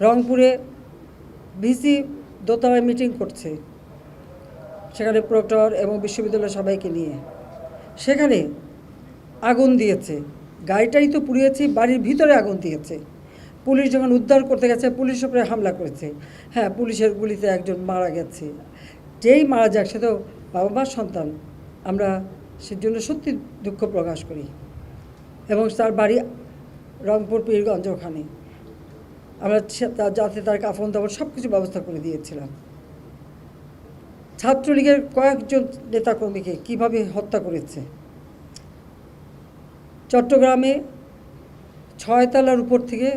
রংপুরে ভিসি দোতলায় মিটিং করছে। সেখানে প্রক্টর এবং বিশ্ববিদ্যালয়ের সবাইকে নিয়ে। সেখানে আগুন দিয়েছে। গাড়িটাই তো পুড়িয়েছে, বাড়ির ভিতরে আগুন দিয়েছে। পুলিশ যখন উদ্ধার করতে গেছে পুলিশ উপরে হামলা করেছে। হ্যাঁ পুলিশের গুলিতে একজন মারা গেছে। যেই মারা যাক, সে তো বাবা মার সন্তান। আমরা সেজন্য সত্যি দুঃখ প্রকাশ করি। এবং তার বাড়ি রংপুর, পীরগঞ্জ ওখানে। আমরা যাতে তার কাফন দাফন সব কিছু ব্যবস্থা করে দিয়েছিলাম। ছাত্রলীগের কয়েকজন নেতাকর্মীকে কীভাবে হত্যা করেছে? চট্টগ্রামে ছয়তলার উপর থেকে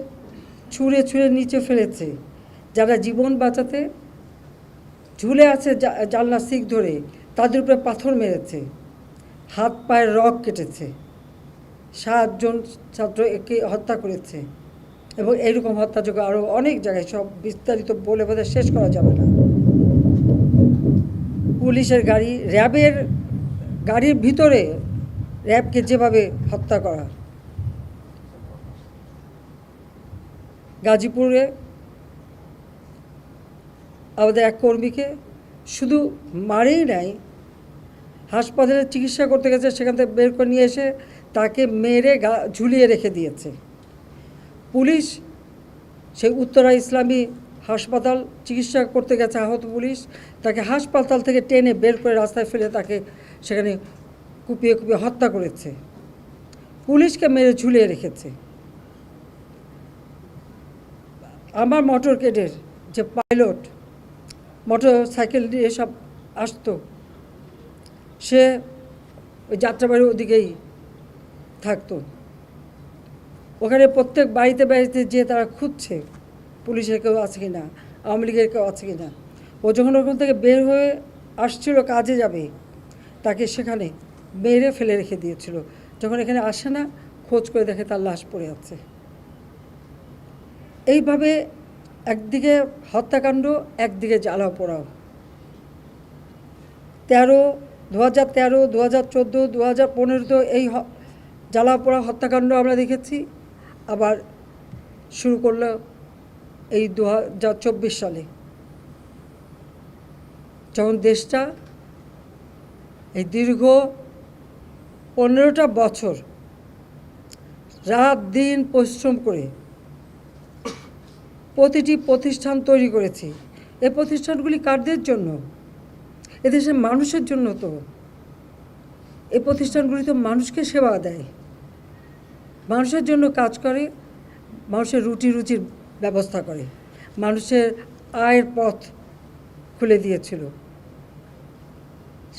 ছুঁড়ে ছুঁড়ে নিচে ফেলেছে। যারা জীবন বাঁচাতে ঝুলে আছে জা- জানলা শিক ধরে, তাদের উপরে পাথর মেরেছে। হাত পায়ের রক কেটেছে। সাতজন ছাত্র একে হত্যা করেছে। এবং এইরকম হত্যাযোগ্য আরও অনেক জায়গায় সব বিস্তারিত বলে বোধহয় শেষ করা যাবে না। পুলিশের গাড়ি, র্যাবের গাড়ির ভিতরে র্যাবকে যেভাবে হত্যা করা। গাজীপুরে আমাদের এক কর্মীকে শুধু মারেই নাই, হাসপাতালে চিকিৎসা করতে গেছে, সেখান থেকে বের করে নিয়ে এসে তাকে মেরে ঝুলিয়ে রেখে দিয়েছে। পুলিশ, সেই উত্তরা ইসলামী হাসপাতাল চিকিৎসা করতে গেছে আহত পুলিশ। তাকে হাসপাতাল থেকে টেনে বের করে রাস্তায় ফেলে তাকে সেখানে কুপিয়ে কুপিয়ে হত্যা করেছে। পুলিশকে মেরে ঝুলিয়ে রেখেছে। আমার মোটর কেডের যে পাইলট মোটর সাইকেল দিয়ে সব আসতো, সে ওই যাত্রাবাড়ির ওদিকেই থাকতো। ওখানে প্রত্যেক বাড়িতে বাড়িতে যে তারা খুঁজছে, পুলিশের কেউ আছে কি না, আওয়ামী লীগের কেউ আছে কি না, ও যখন ওখান থেকে বের হয়ে আসছিল কাজে যাবে, তাকে সেখানে মেরে ফেলে রেখে দিয়েছিল। যখন এখানে আসে না, খোঁজ করে দেখে তার লাশ পড়ে আছে। এইভাবে একদিকে হত্যাকাণ্ড, একদিকে জ্বালাও পোড়াও। তেরো দু হাজার তেরো দু হাজার চোদ্দ দু হাজার পনেরোতে এই জ্বালাও পোড়া হত্যাকাণ্ড আমরা দেখেছি। আবার শুরু করল এই দু হাজার চব্বিশ সালে। যখন দেশটা এই দীর্ঘ পনেরোটা বছর রাত দিন পরিশ্রম করে প্রতিটি প্রতিষ্ঠান তৈরি করেছি এই প্রতিষ্ঠানগুলি কারদের জন্য? এদেশের মানুষের জন্য তো। এই প্রতিষ্ঠানগুলি তো মানুষকে সেবা দেয়। মানুষের জন্য কাজ করে, মানুষের রুটি রুচির ব্যবস্থা করে। মানুষের আয়ের পথ খুলে দিয়েছিল।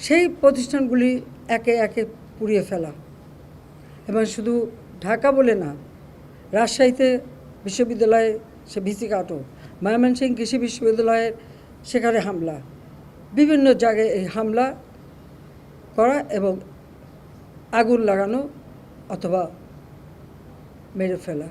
সেই প্রতিষ্ঠানগুলি একে একে পুড়িয়ে ফেলা। এবং শুধু ঢাকা বলে না, রাজশাহীতে বিশ্ববিদ্যালয়ে সে ভিসি কাটো ময়মনসিংহ কৃষি বিশ্ববিদ্যালয়ের সেখানে হামলা। বিভিন্ন জায়গায় এই হামলা করা এবং আগুন লাগানো অথবা মেরে ফেলা।